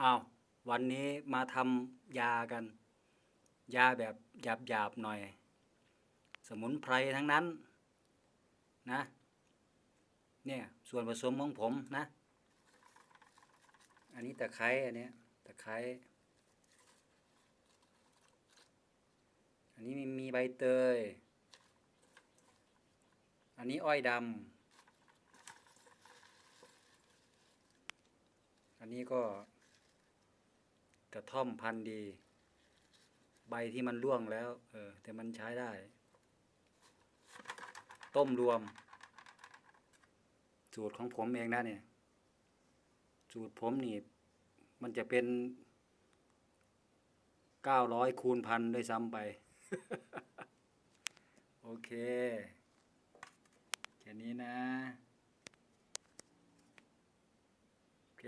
อ้าววันนี้มาทำยากัน ยาแบบหยาบๆหน่อย สมุนไพรทั้งนั้นนะ เนี่ยส่วนผสมของผมนะ อันนี้ตะไคร้อันนี้ตะไคร้อันนี้มีมีใบเตย อันนี้อ้อยดำอันนี้ก็ กระท่อมพันธุ์ดี ใบที่มันร่วงแล้ว เออ แต่มันใช้ได้ ต้มรวม สูตรของผมเองนะเนี่ย สูตรผมนี่ มันจะเป็นเก้าร้อยคูณพันด้วยซ้ำไป โอเค แค่นี้นะ โอเค